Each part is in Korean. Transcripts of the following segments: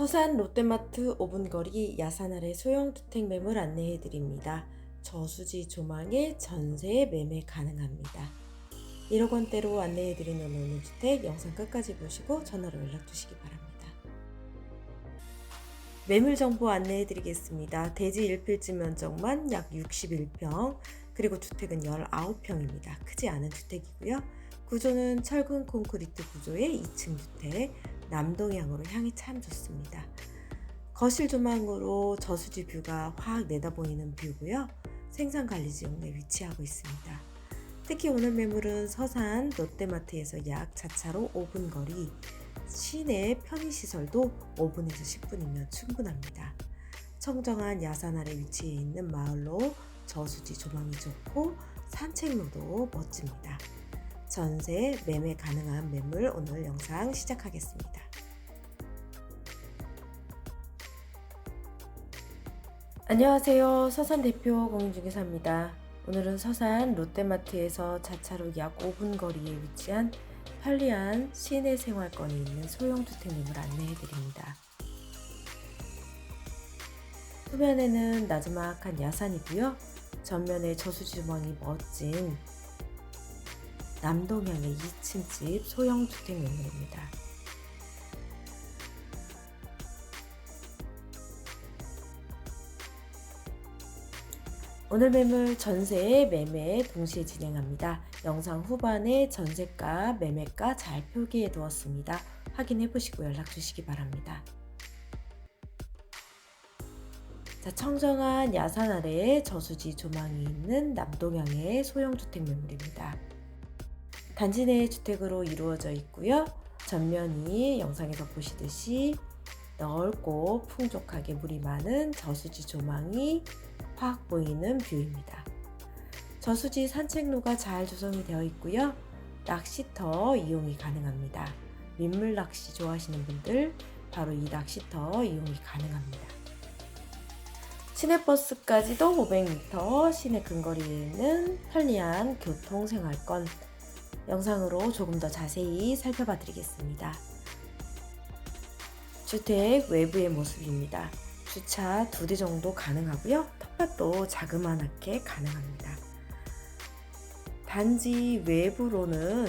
서산 롯데마트 5분 거리 야산 아래 소형 주택 매물 안내해 드립니다. 저수지 조망에 전세 매매 가능합니다. 1억 원대로 안내해 드리는 오늘 주택 영상 끝까지 보시고 전화로 연락 주시기 바랍니다. 매물 정보 안내해 드리겠습니다. 대지 1필지 면적만 약 61평, 그리고 주택은 19평입니다. 크지 않은 주택이고요. 구조는 철근 콘크리트 구조의 2층 주택, 남동향으로 향이 참 좋습니다. 거실 조망으로 저수지 뷰가 확 내다보이는 뷰고요. 생산 관리 지역 내 위치하고 있습니다. 특히 오늘 매물은 서산 롯데마트에서 약 자차로 5분 거리, 시내 편의시설도 5분에서 10분이면 충분합니다. 청정한 야산 아래 위치해 있는 마을로 저수지 조망이 좋고 산책로도 멋집니다. 전세 매매 가능한 매물 오늘 영상 시작하겠습니다. 안녕하세요. 서산 대표 공인중개사입니다. 오늘은 서산 롯데마트에서 자차로 약 5분 거리에 위치한 편리한 시내 생활권이 있는 소형 주택 매물 안내해 드립니다. 후면에는 나지막한 야산이고요. 전면에 저수지 조망이 멋진 남동향의 2층 집 소형 주택 매물입니다. 오늘 매물 전세 매매 동시에 진행합니다. 영상 후반에 전세가 매매가 잘 표기해 두었습니다. 확인해 보시고 연락 주시기 바랍니다. 자, 청정한 야산 아래에 저수지 조망이 있는 남동향의 소형 주택 매물입니다. 단지 내 주택으로 이루어져 있고요. 전면이 영상에서 보시듯이 넓고 풍족하게 물이 많은 저수지 조망이 확 보이는 뷰입니다. 저수지 산책로가 잘 조성이 되어 있고요. 낚시터 이용이 가능합니다. 민물 낚시 좋아하시는 분들 바로 이 낚시터 이용이 가능합니다. 시내버스까지도 500m 시내 근거리에 있는 편리한 교통생활권 영상으로 조금 더 자세히 살펴봐 드리겠습니다. 주택 외부의 모습입니다. 주차 두 대 정도 가능하고요. 텃밭도 자그마하게 가능합니다. 단지 외부로는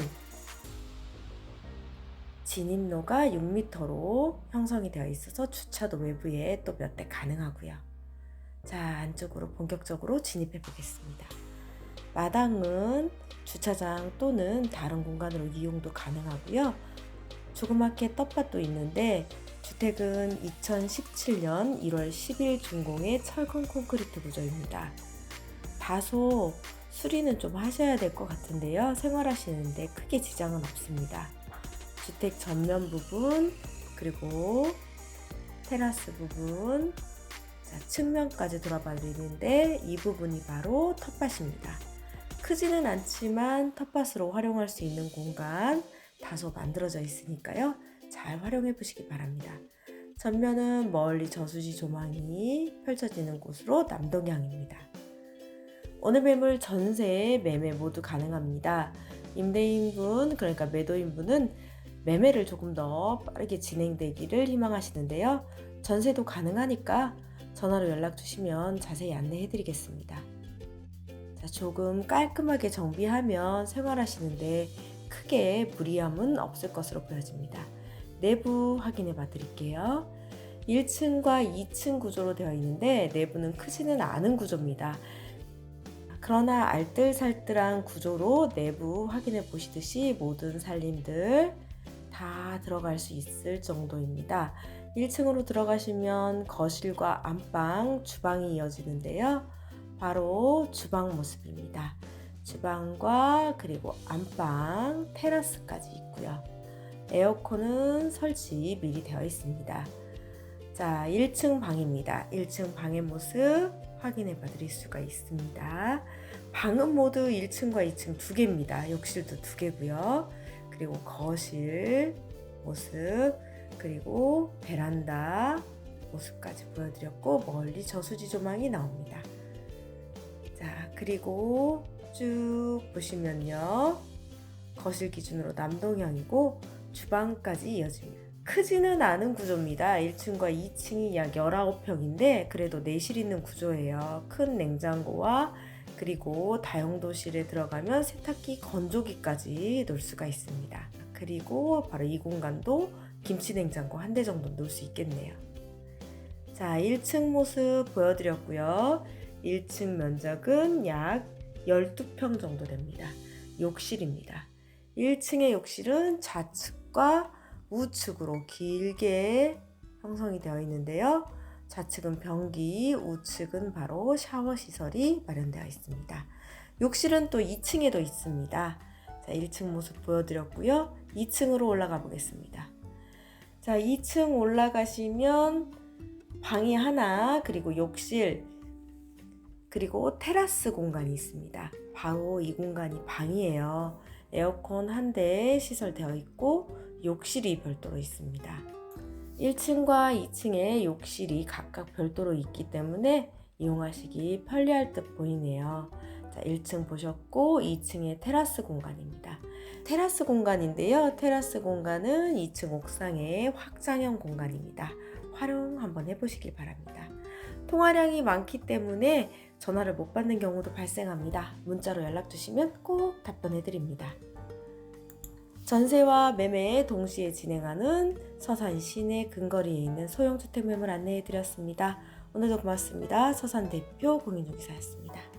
진입로가 6m로 형성이 되어 있어서 주차도 외부에 또 몇 대 가능하고요. 자, 안쪽으로 본격적으로 진입해 보겠습니다. 마당은 주차장 또는 다른 공간으로 이용도 가능하고요. 조그맣게 텃밭도 있는데 주택은 2017년 1월 10일 준공의 철근 콘크리트 구조입니다. 다소 수리는 좀 하셔야 될 것 같은데요. 생활하시는데 크게 지장은 없습니다. 주택 전면 부분 그리고 테라스 부분 자, 측면까지 돌아봐 드리는데 이 부분이 바로 텃밭입니다. 크지는 않지만 텃밭으로 활용할 수 있는 공간 다소 만들어져 있으니까요. 잘 활용해 보시기 바랍니다. 전면은 멀리 저수지 조망이 펼쳐지는 곳으로 남동향입니다. 오늘 매물 전세 매매 모두 가능합니다. 임대인분, 그러니까 매도인분은 매매를 조금 더 빠르게 진행되기를 희망하시는데요. 전세도 가능하니까 전화로 연락 주시면 자세히 안내해 드리겠습니다. 자, 조금 깔끔하게 정비하면 생활하시는데 크게 무리함은 없을 것으로 보여집니다. 내부 확인해 봐 드릴게요. 1층과 2층 구조로 되어 있는데 내부는 크지는 않은 구조입니다. 그러나 알뜰살뜰한 구조로 내부 확인해 보시듯이 모든 살림들 다 들어갈 수 있을 정도입니다. 1층으로 들어가시면 거실과 안방, 주방이 이어지는데요. 바로 주방 모습입니다. 주방과 그리고 안방, 테라스까지 있고요. 에어컨은 설치 미리 되어 있습니다. 자, 1층 방입니다. 1층 방의 모습 확인해 봐 드릴 수가 있습니다. 방은 모두 1층과 2층 두 개입니다. 욕실도 두 개고요. 그리고 거실 모습, 그리고 베란다 모습까지 보여드렸고, 멀리 저수지 조망이 나옵니다. 자, 그리고 쭉 보시면요. 거실 기준으로 남동향이고, 주방까지 이어집니다. 크지는 않은 구조입니다. 1층과 2층이 약 19평인데 그래도 내실 있는 구조예요. 큰 냉장고와 그리고 다용도실에 들어가면 세탁기, 건조기까지 놓을 수가 있습니다. 그리고 바로 이 공간도 김치 냉장고 한 대 정도 놓을 수 있겠네요. 자, 1층 모습 보여드렸고요. 1층 면적은 약 12평 정도 됩니다. 욕실입니다. 1층의 욕실은 좌측과 우측으로 길게 형성이 되어 있는데요. 좌측은 변기, 우측은 바로 샤워 시설이 마련되어 있습니다. 욕실은 또 2층에도 있습니다. 자, 1층 모습 보여드렸고요. 2층으로 올라가 보겠습니다. 자, 2층 올라가시면 방이 하나, 그리고 욕실, 그리고 테라스 공간이 있습니다. 바로 이 공간이 방이에요. 에어컨 한대 시설되어 있고 욕실이 별도로 있습니다. 1층과 2층에 욕실이 각각 별도로 있기 때문에 이용하시기 편리할 듯 보이네요. 자, 1층 보셨고 2층의 테라스 공간입니다. 테라스 공간인데요. 테라스 공간은 2층 옥상의 확장형 공간입니다. 활용 한번 해보시길 바랍니다. 통화량이 많기 때문에 전화를 못 받는 경우도 발생합니다. 문자로 연락 주시면 꼭 답변해 드립니다. 전세와 매매 동시에 진행하는 서산 시내 근거리에 있는 소형 주택 매물 안내해 드렸습니다. 오늘도 고맙습니다. 서산 대표 공인중개사였습니다.